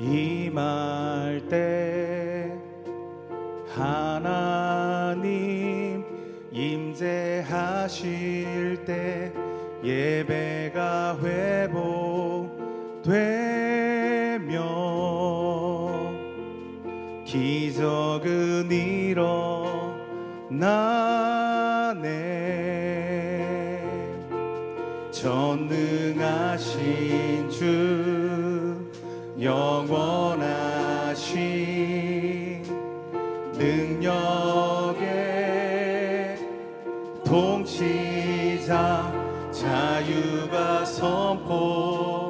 임할 때 하나님 임재하실 때 예배가 회복되며 기적은 일어나 영원하신 능력의 통치자 자유가 선포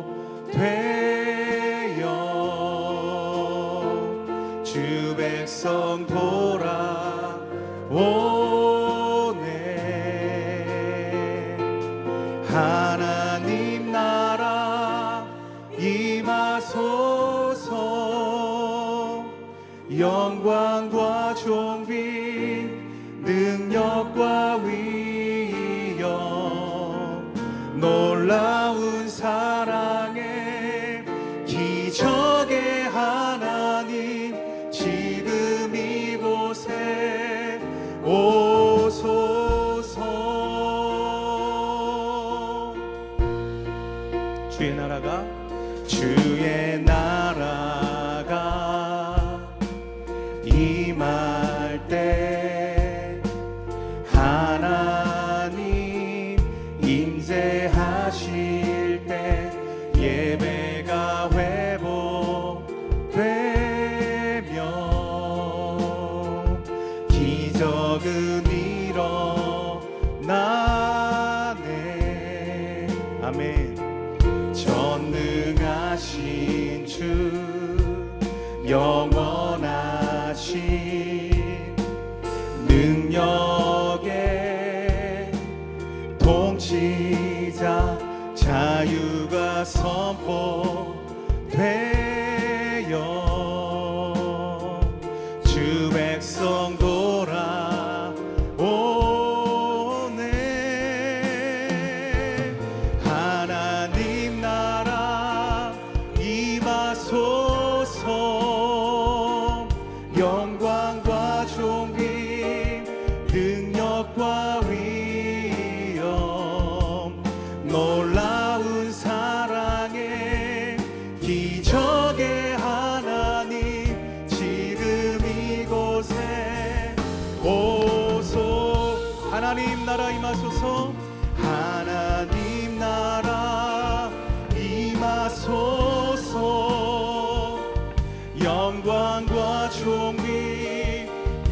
good.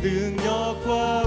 능력과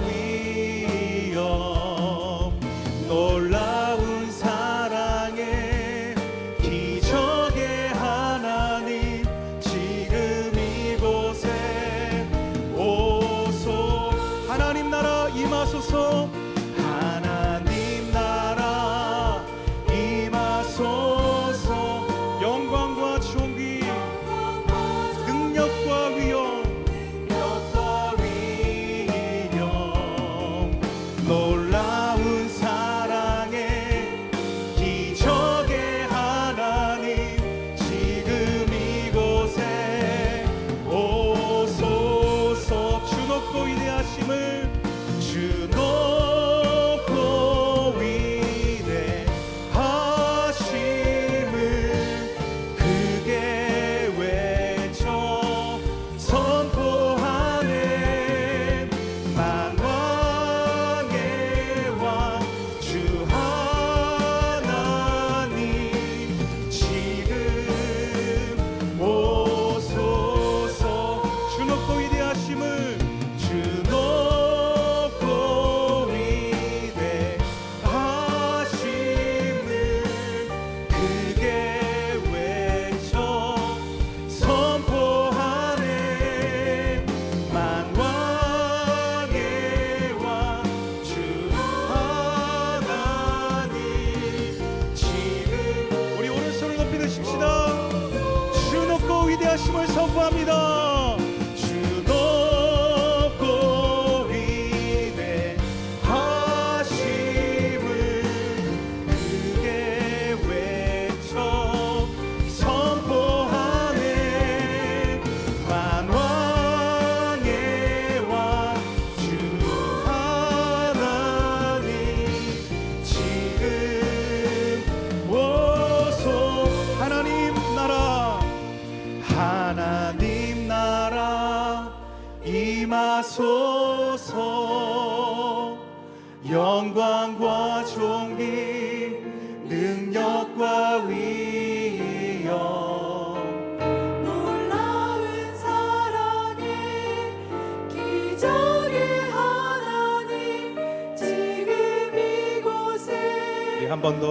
한 번 더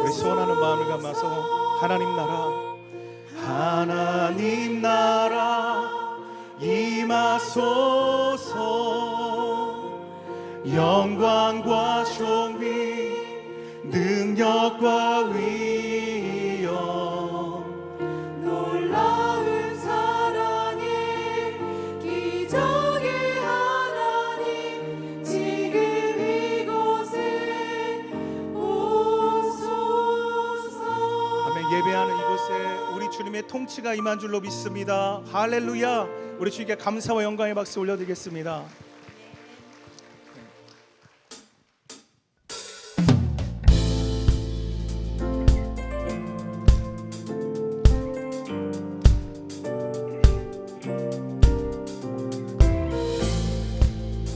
우리 소원하는 마음을 담아서 하나님 나라 하나님 나라 임하소서. 영광과 존귀 능력과 위 예배하는 이곳에 우리 주님의 통치가 임한 줄로 믿습니다. 할렐루야. 우리 주님께 감사와 영광의 박수 올려드리겠습니다.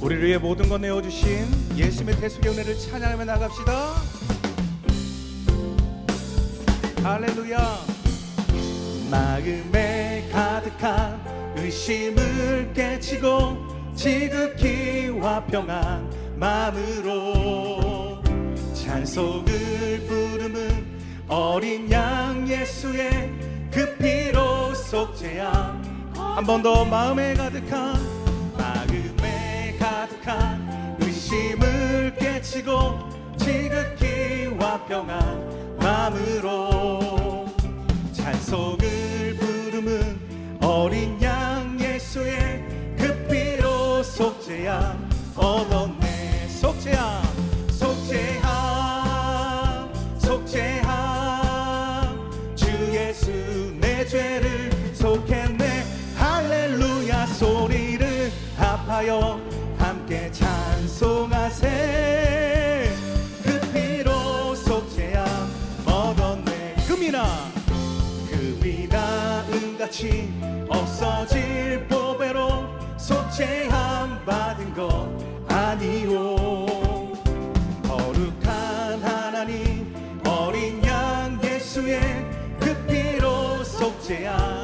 우리를 위해 모든 것 내어주신 예수님의 대속의 은혜를 찬양하며 나갑시다 할렐루야. 마음에 가득한 의심을 깨치고 지극히 화평한 마음으로 찬송을 부르는 어린 양 예수의 그 피로 속죄함 한 번 더 마음에 가득한 마음에 가득한 의심을 깨치고 지극히 화평한 마음으로 찬송을 부르는 어린 양 예수의 그 피로 속죄함. 얻었네 속죄함 속죄함 속죄함. 주 예수 내 죄를 속했네. 할렐루야 소리를 합하여 은같이 없어질 보배로 속죄함 받은 것 아니오. 거룩한 하나님 어린 양 예수의 그 피로 속죄함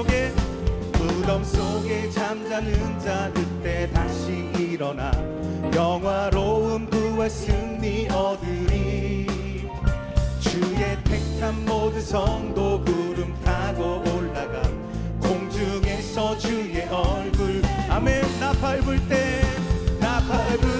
속에 무덤 속에 잠자는 자 그때 다시 일어나 영화로운 구원 승리 얻으리. 주의 택한 모든 성도 구름 타고 올라가 공중에서 주의 얼굴. 아멘. 나 밟을 때나 밟을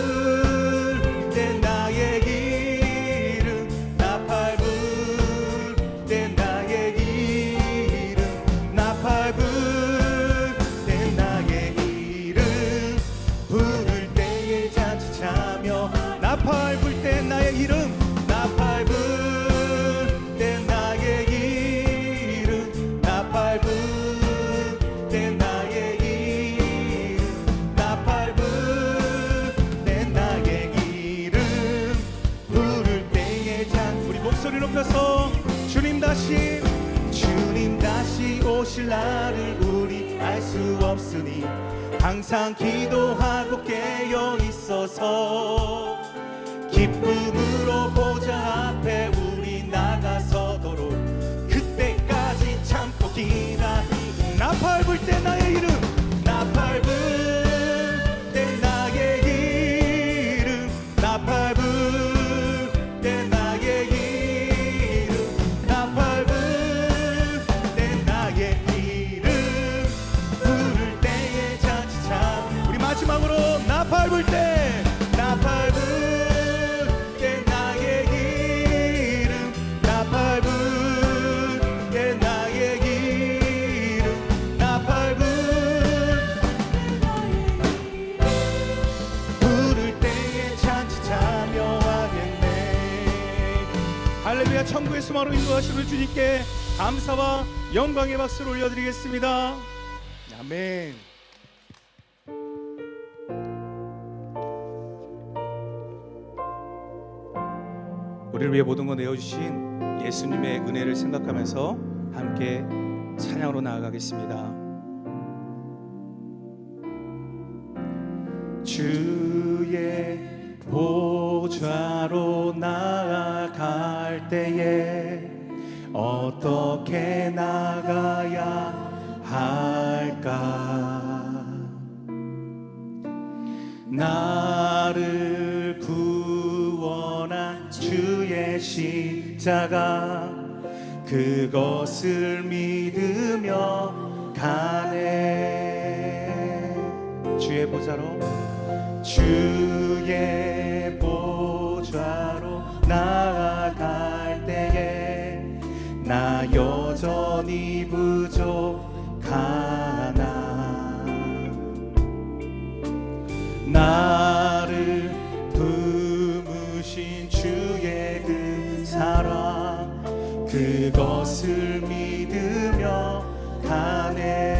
주님 다시 주님 다시 오실 날을 우리 알 수 없으니 항상 기도하고 깨어 있어서 기쁨으로 보좌 앞에 나 밟을 때나 감사와 영광의 박수를 올려드리겠습니다. 아멘. 우리를 위해 모든 것 내어주신 예수님의 은혜를 생각하면서 함께 찬양으로 나아가겠습니다. 주의 보좌로 나아갈 때에 어떻게 나가야 할까? 나를 구원한 주의 십자가 그것을 믿으며 가네. 주의 보좌로 주의 그것을 믿으며 가네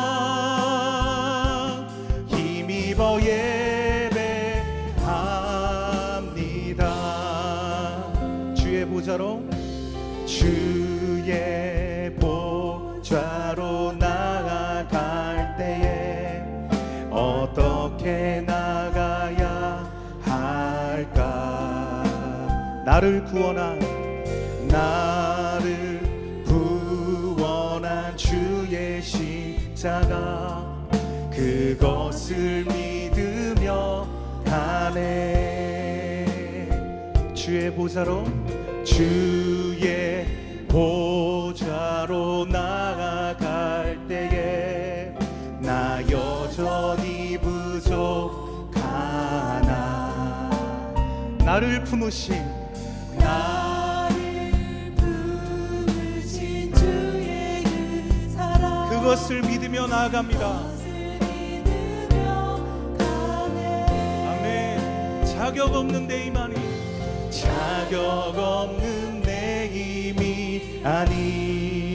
때에 어떻게 나가야 할까? 나를 구원한 나를 구원한 주의 십자가 그것을 믿으며 가네. 주의 보좌로 주의 보좌로 나아 속하나. 나를 품으신 나를 품으신 주의 그 사랑 그것을 믿으며 나아갑니다. 자격 없는 내 힘아니. 자격 없는 내 힘이 아니.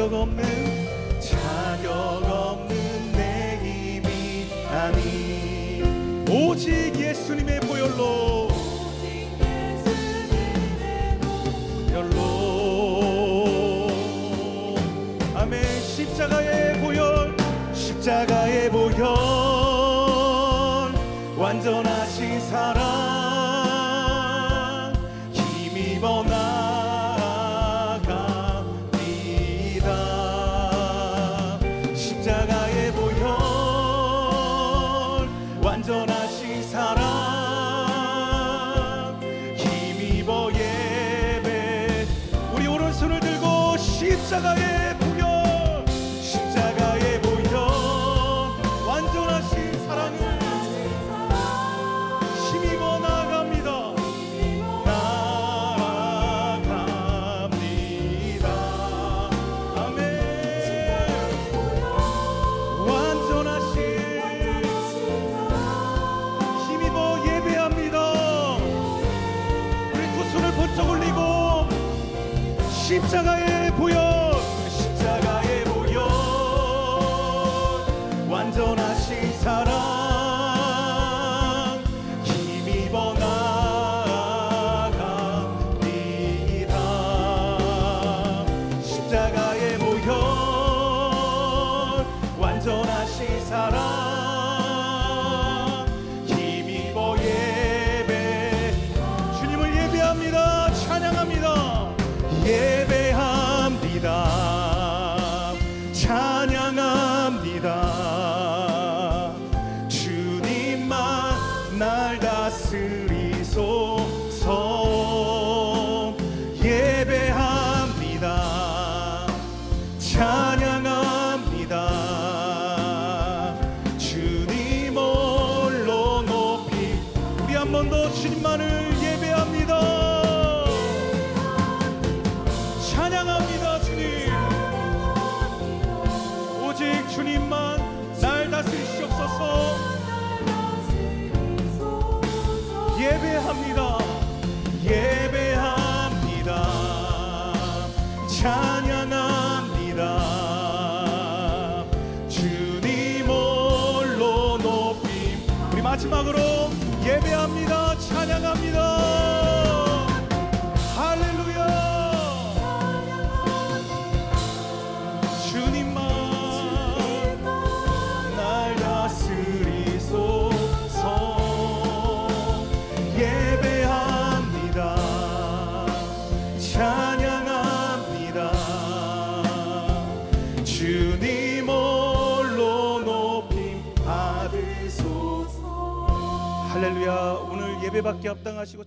자격 없는 자격 없는 내 힘이 아니 오직 Hallelujah. 마음으로 예배합니다. 찬양합니다. 할렐루야. 예배밖에 합당하시고